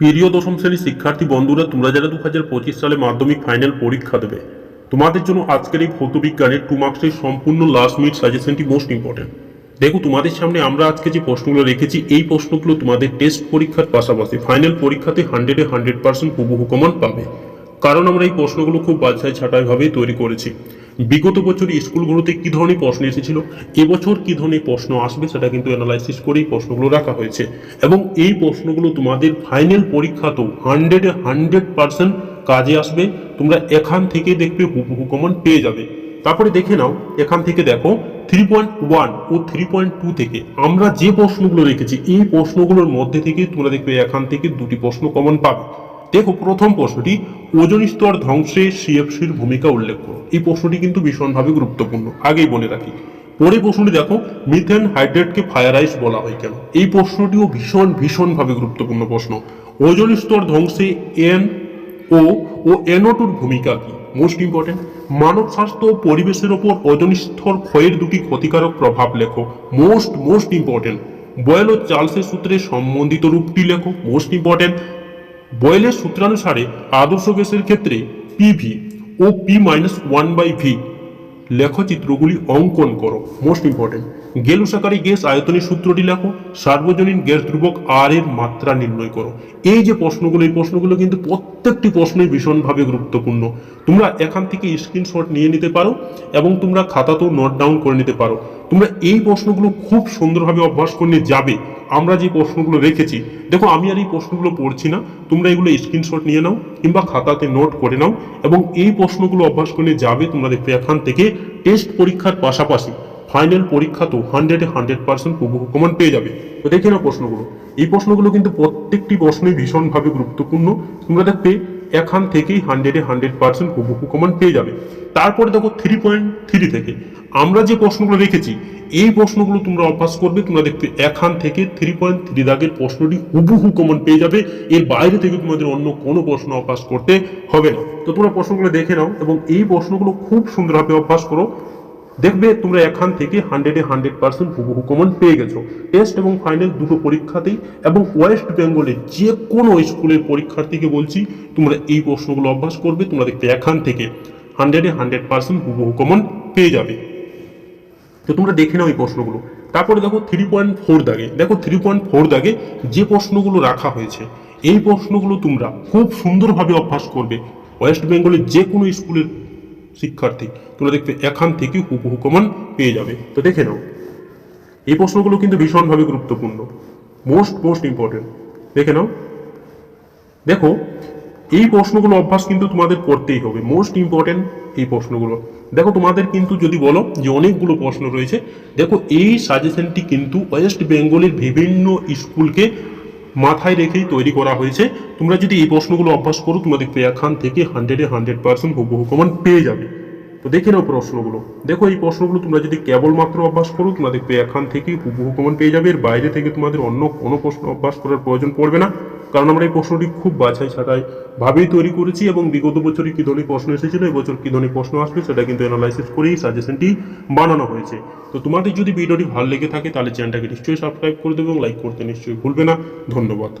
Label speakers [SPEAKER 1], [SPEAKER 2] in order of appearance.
[SPEAKER 1] প্রিয় দশম শ্রেণির শিক্ষার্থী বন্ধুরা, তোমরা যারা দু সালে মাধ্যমিক ফাইনাল পরীক্ষা দেবে, তোমাদের জন্য আজকের এই ভৌত বিজ্ঞানের টু মার্কসের সম্পূর্ণ লাস্ট মিনিট সাজেশনটি মোস্ট ইম্পর্টেন্ট দেখো, তোমাদের সামনে আমরা আজকে যে প্রশ্নগুলো রেখেছি, এই প্রশ্নগুলো তোমাদের টেস্ট পরীক্ষার পাশাপাশি ফাইনাল পরীক্ষাতে হান্ড্রেডে হান্ড্রেড পার্সেন্ট পাবে। কারণ আমরা এই প্রশ্নগুলো খুব বাছাই ছাঁটাইভাবে তৈরি করেছি। বিগত বছর স্কুলগুলোতে কি ধরনের প্রশ্ন এসেছিল, এবছর কি ধরনের প্রশ্ন আসবে সেটা কিন্তু অ্যানালাইসিস করেই প্রশ্নগুলো রাখা হয়েছে। এবং এই প্রশ্নগুলো তোমাদের ফাইনাল পরীক্ষাতেও হান্ড্রেডে হান্ড্রেড পার্সেন্ট কাজে আসবে, তোমরা এখান থেকে দেখবে হুবহু কমন পেয়ে যাবে। তারপরে দেখে নাও, এখান থেকে দেখো থ্রি পয়েন্ট ওয়ান ও থ্রি পয়েন্ট টু থেকে আমরা যে প্রশ্নগুলো রেখেছি, এই প্রশ্নগুলোর মধ্যে থেকে তোমরা দেখবে এখান থেকে দুটি প্রশ্ন কমন পাবে। দেখো প্রথম প্রশ্নটি ওজন স্তর ধ্বংসে সিএফসির ভূমিকা উল্লেখ করো এই প্রশ্নটি কিন্তু ভীষণভাবে গুরুত্বপূর্ণ। আগেই বলে রাখি। পরে প্রশ্নটি দেখো, মিথেন হাইড্রেটকে ফায়ার আইস বলা হয় কেন? এই প্রশ্নটিও ভীষণ, ভীষণভাবে গুরুত্বপূর্ণ প্রশ্ন। ওজন স্তর ধ্বংসে এন ও ও এনওটুর ভূমিকা কি? মোস্ট ইম্পর্টেন্ট মানব স্বাস্থ্য ও পরিবেশের ওপর ওজন স্তর ক্ষয়ের দুটি ক্ষতিকারক প্রভাব লেখো। মোস্ট মোস্ট ইম্পর্টেন্ট বয়েল ও চার্লসের সূত্রে সম্বন্ধিত রূপটি লেখো। মোস্ট ইম্পর্টেন্ট বয়েলের সূত্রানুসারে আদর্শ গ্যাসের ক্ষেত্রে PV O P minus one by V লেখচিত্রগুলি অঙ্কন করো। মোস্ট ইম্পর্টেন্ট গেলুসাকারী গ্যাস আয়তনের সূত্রটি লেখো, সার্বজনীন গ্যাস ধ্রুবক আর এর মাত্রা নির্ণয় করো। এই যে প্রশ্নগুলো, এই প্রশ্নগুলো কিন্তু প্রত্যেকটি প্রশ্নই ভীষণভাবে গুরুত্বপূর্ণ। তোমরা এখান থেকে স্ক্রিনশট নিয়ে নিতে পারো এবং তোমরা খাতাতেও নোট ডাউন করে নিতে পারো। তোমরা এই প্রশ্নগুলো খুব সুন্দরভাবে অভ্যাস করে নিয়ে যাবে। আমরা যে প্রশ্নগুলো রেখেছি, দেখো আমি আর এই প্রশ্নগুলো পড়ছি না, তোমরা এগুলো স্ক্রিনশট নিয়ে নাও কিংবা খাতাতে নোট করে নাও এবং এই প্রশ্নগুলো অভ্যাস করে নিয়ে যাবে তোমরা দেখবে এখান থেকে টেস্ট পরীক্ষার পাশাপাশি। ফাইনাল পরীক্ষা তো হান্ড্রেডে হান্ড্রেড পার্সেন্ট হুবহু কমন পেয়ে যাবে। তো দেখে নাও প্রশ্নগুলো। এই প্রশ্নগুলো কিন্তু প্রত্যেকটি প্রশ্নই ভীষণভাবে গুরুত্বপূর্ণ। তোমরা দেখবে এখান থেকেই হান্ড্রেডে হান্ড্রেড পার্সেন্ট হুবহু কমান পেয়ে যাবে। তারপরে দেখো থ্রি পয়েন্ট থ্রি থেকে। আমরা যে প্রশ্নগুলো রেখেছি, এই প্রশ্নগুলো তোমরা অভ্যাস করবে, তোমরা দেখতে এখান থেকে থ্রি পয়েন্ট থ্রি দাগের প্রশ্নটি হুবহু কমন পেয়ে যাবে। এর বাইরে থেকে তোমাদের অন্য কোনো প্রশ্ন অভ্যাস করতে হবে না। তো তোমরা প্রশ্নগুলো দেখে নাও এবং এই প্রশ্নগুলো খুব সুন্দরভাবে অভ্যাস করো। দেখবে তোমরা এখান থেকে হান্ড্রেডে হান্ড্রেড পার্সেন্ট হুবহু কমন পেয়ে গেছো। টেস্ট এবং ফাইনাল দুটো পরীক্ষাতেই এবং ওয়েস্ট বেঙ্গলের যে কোনো স্কুলের পরীক্ষার্থীকে বলছি, তোমরা এই প্রশ্নগুলো অভ্যাস করবে, তোমরা দেখবে এখান থেকে হান্ড্রেডে হান্ড্রেড পার্সেন্ট হুবহু কমন পেয়ে যাবে। তো তোমরা দেখে নাও এই প্রশ্নগুলো। তারপরে দেখো থ্রি পয়েন্ট ফোর দাগে, দেখো থ্রি পয়েন্ট ফোর দাগে যে প্রশ্নগুলো রাখা হয়েছে, এই প্রশ্নগুলো তোমরা খুব সুন্দরভাবে অভ্যাস করবে। ওয়েস্ট বেঙ্গলের যে কোনো স্কুলের শিক্ষার্থী। তোমরা দেখবে এখান থেকে হুবহু কমন পেয়ে যাবে। তো দেখে নাও, এই প্রশ্নগুলো কিন্তু ভীষণভাবে গুরুত্বপূর্ণ। মোস্ট মোস্ট ইম্পর্টেন্ট দেখে নাও। দেখো, এই প্রশ্নগুলো অভ্যাস কিন্তু তোমাদের করতেই হবে। মোস্ট ইম্পর্টেন্ট এই প্রশ্নগুলো। দেখো, তোমাদের কিন্তু যদি বলো যে অনেকগুলো প্রশ্ন রয়েছে, দেখো এই সাজেশনটি কিন্তু ওয়েস্ট বেঙ্গলের বিভিন্ন স্কুলকে মাথায় রেখেই তৈরি করা হয়েছে। তোমরা যদি এই প্রশ্নগুলো অভ্যাস করো তোমরা দেখবে এখান থেকে হান্ড্রেডে হান্ড্রেড পার্সেন্ট হুবহু কমান পেয়ে যাবে। তো দেখে নাও প্রশ্নগুলো। দেখো এই প্রশ্নগুলো তোমরা যদি কেবলমাত্র অভ্যাস করো, তোমাদের এখান থেকে হুবহু কমান পেয়ে যাবে। এর বাইরে থেকে তোমাদের অন্য কোনো প্রশ্ন অভ্যাস করার প্রয়োজন পড়বে না। কারণ আমরা এই প্রশ্নটি খুব বাছাই ছাটাই ভাবেই তৈরি করেছি এবং বিগত বছরে কী ধরনের প্রশ্ন এসেছিল, এবছর কী ধরনের প্রশ্ন আসবে সেটা কিন্তু অ্যানালাইসিস করেই সাজেশনটি বানানো হয়েছে। তো তোমাদের যদি ভিডিওটি ভালো লেগে থাকে তাহলে চ্যানেলটাকে নিশ্চয়ই সাবস্ক্রাইব করে দেবে এবং লাইক করতে নিশ্চয়ই ভুলবে না। ধন্যবাদ।